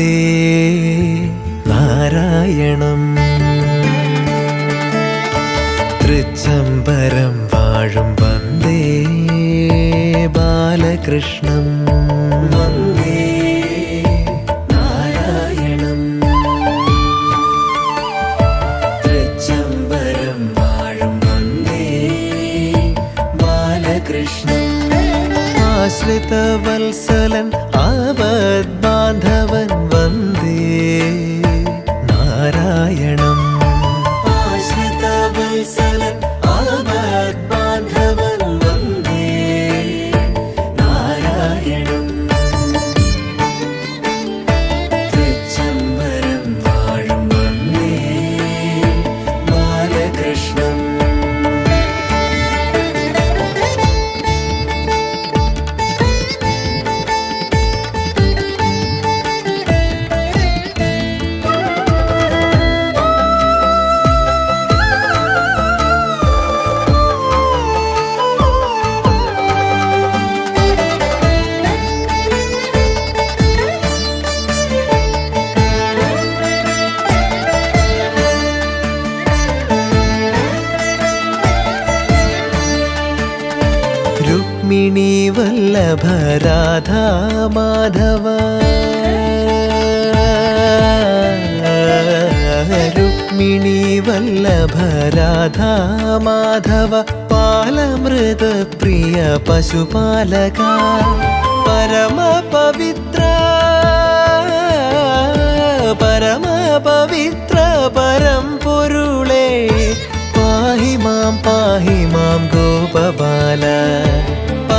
വന്ദേ നാരായണം. തൃച്ചംബരം വാഴും വന്ദേ ബാലകൃഷ്ണം. വന്ദേ നാരായണം. തൃച്ചംബരം വാഴും വന്ദേ ബാലകൃഷ്ണൻ ആശ്രിതവത്സലൻ രുക്മിണി വല്ലഭ മാധവ രുക്മിണി വല്ലഭ മാധവ പാലമൃത പ്രിയ പശുപാലക പരമ പവിത്ര പരമ പവിത്ര പരം പൊരുളേ പാഹി മാം പാഹി മാം ഗോപബാല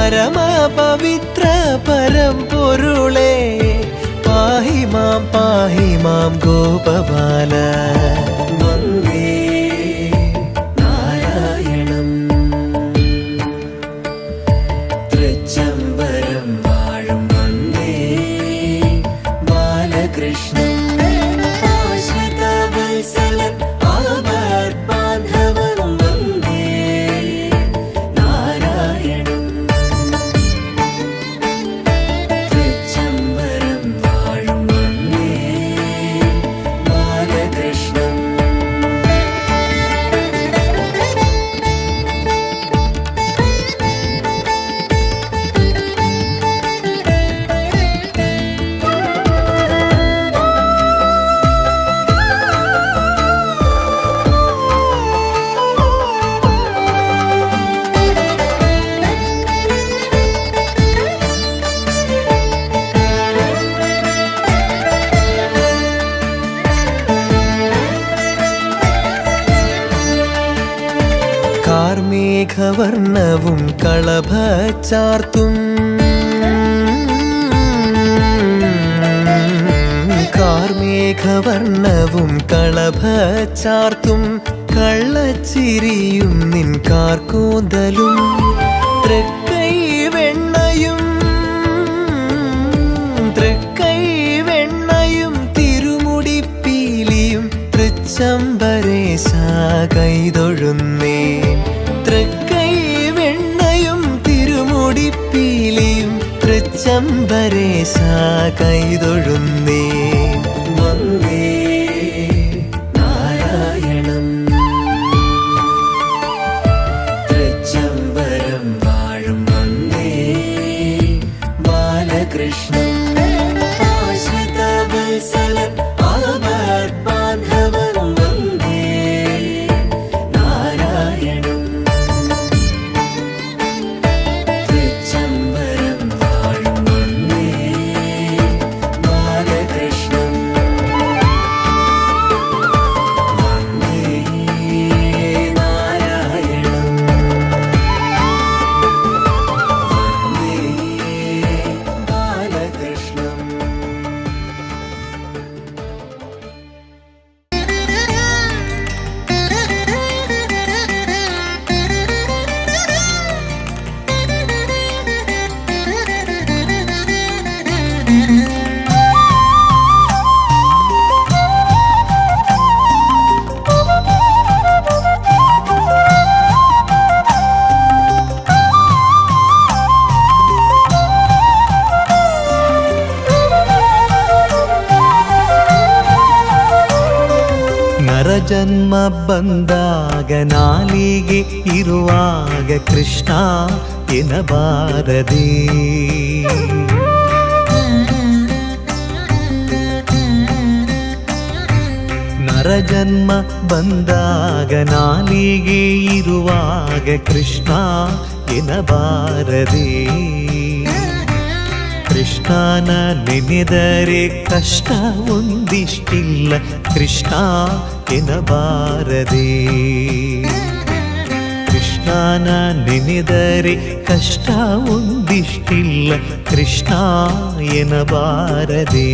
പരമ പവിത്ര പരം പൊരുളേ. പാഹി മാം ഗോപബാല. വന്ദേ നാരായണം. തൃച്ചംബരം കാർമേഘവർണവും കളഭ ചാർത്തും കാർമേഘവർണവും കളഭ ചാർത്തും കള്ളച്ചിരിയും നിൻ കാർക്കൂന്തലും. തൃക്കൈ വെണ്ണയും തൃക്കൈ വെണ്ണയും തിരുമുടിപ്പീലിയും തൃച്ചംബരേശ കൈതൊഴുന്നേ. തൃച്ചംബരേശ കൈതൊഴുന്നേ. ನರಜನ್ಮ ಬಂದಾಗ ನಾಲಿಗೆ ಇರುವಾಗ ಕೃಷ್ಣ ಎನಬಾರದೆ ನರಜನ್ಮ ಬಂದಾಗ ನಾಲಿಗೆ ಇರುವಾಗ ಕೃಷ್ಣ ಎನಬಾರದೆ ಕೃಷ್ಣನ ನೆನೆದರೆ ಕಷ್ಟ ಒಂದಿಷ್ಟಿಲ್ಲ ಕೃಷ್ಣ ಎನಬಾರದೆ ಕೃಷ್ಣನ ನೆನೆದರೆ ಕಷ್ಟ ಒಂದಿಷ್ಟಿಲ್ಲ ಕೃಷ್ಣ ಎನಬಾರದೆ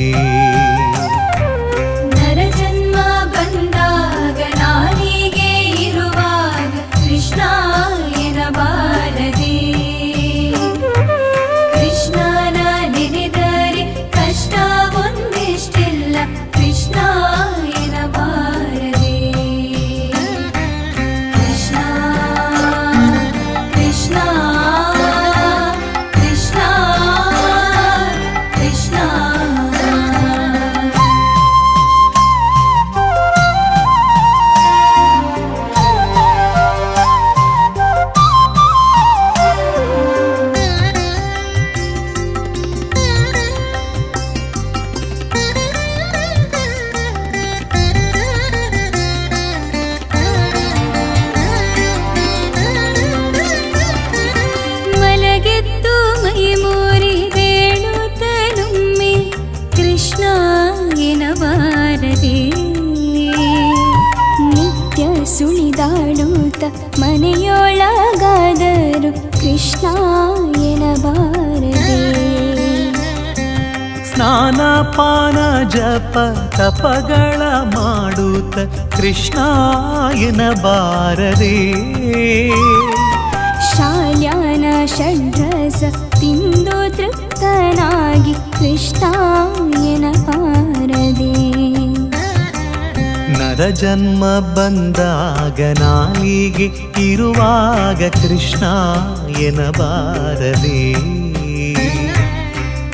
ಎನಬಾರದೆ ನಿತ್ಯ ಸುಳಿದಾಡುತ್ತ ಮನೆಯೊಳಗಾದರು ಕೃಷ್ಣ ಎನಬಾರದೆ ಸ್ನಾನ ಪಾನ ಜಪ ತಪಗಳ ಮಾಡುತ್ತ ಕೃಷ್ಣ ಎನಬಾರದೆ ಶಾಲ್ಯಾನ ಷಡ್ರಸ ತಿಂದು ತೃಪ್ತನಾಗಿ ನರಜನ್ಮ ಬಂದಾಗ ನಾಲಿಗೆ ಇರುವಾಗ ಕೃಷ್ಣ ಎನಬಾರದೆ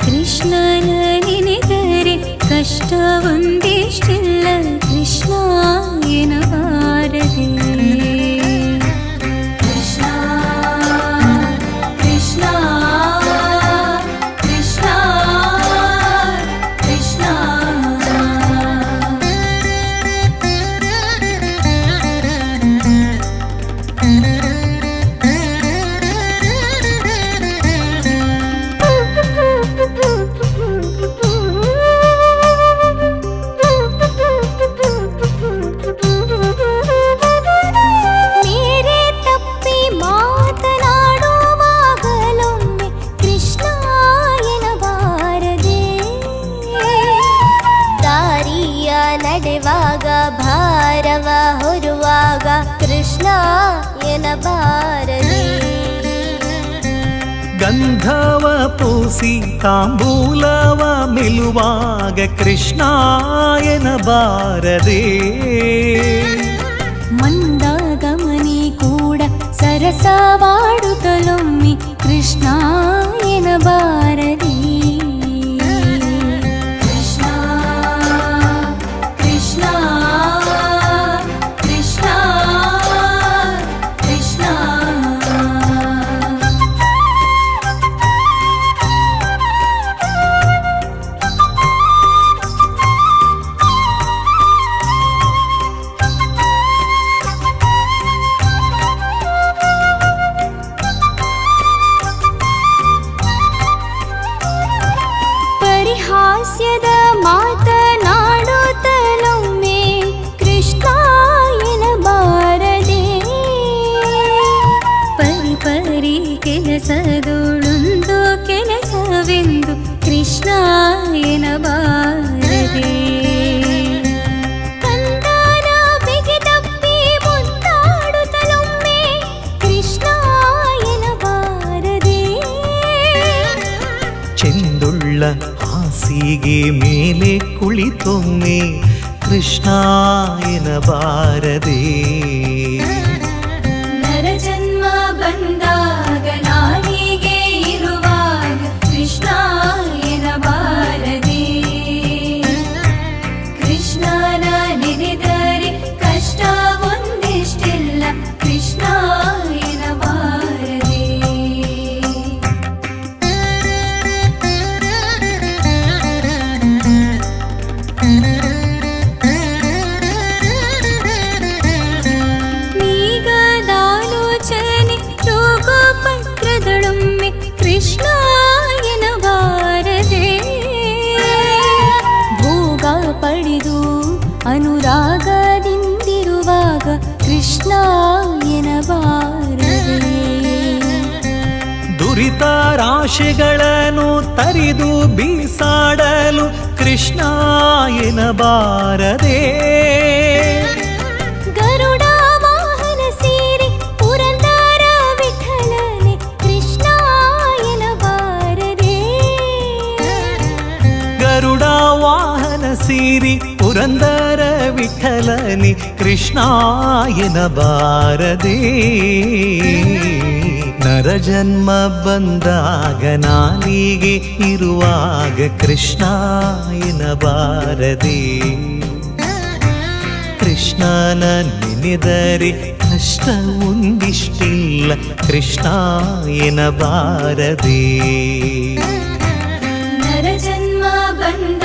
ಕೃಷ್ಣನ ನೆನೆದರೆ ಕಷ್ಟ ಒಂದಿಷ್ಟಿಲ್ಲ ಕೃಷ್ಣ ಎನಬಾರದೆ పూసి తాంబూలవ మిలువాగ కృష్ణాయన భారదే మందాగమని కూడా సరసవాడుతలొమ్మి కృష్ణాయన భారదే ഒഴുകി മേലെ കുളി തൊങ്ങി കൃഷ്ണായന ഭാരതീ. ರಾಶಿಗಳನ್ನು ತರಿದು ಬೀಸಾಡಲು ಕೃಷ್ಣ ಎನಬಾರದೆ ಗರುಡ ವಾಹನ ಸೇರಿ ಪುರಂದರ ವಿಠಲನೆ ಕೃಷ್ಣ ಎನಬಾರದೆ ಗರುಡ ವಾಹನ ಸೀರಿ ಪುರಂದರ ವಿಠಲನಿ ಕೃಷ್ಣ ಎನಬಾರದೆ ನರಜನ್ಮ ಬಂದಾಗ ನಾನೀಗೆ ಇರುವಾಗ ಕೃಷ್ಣ ಎನಬಾರದೆ ಕೃಷ್ಣನ ನೆನೆದರೆ ಕಷ್ಟ ಒಂದಿಷ್ಟಿಲ್ಲ ಕೃಷ್ಣ ಎನಬಾರದೆ ನರ ಜನ್ಮ ಬಂದ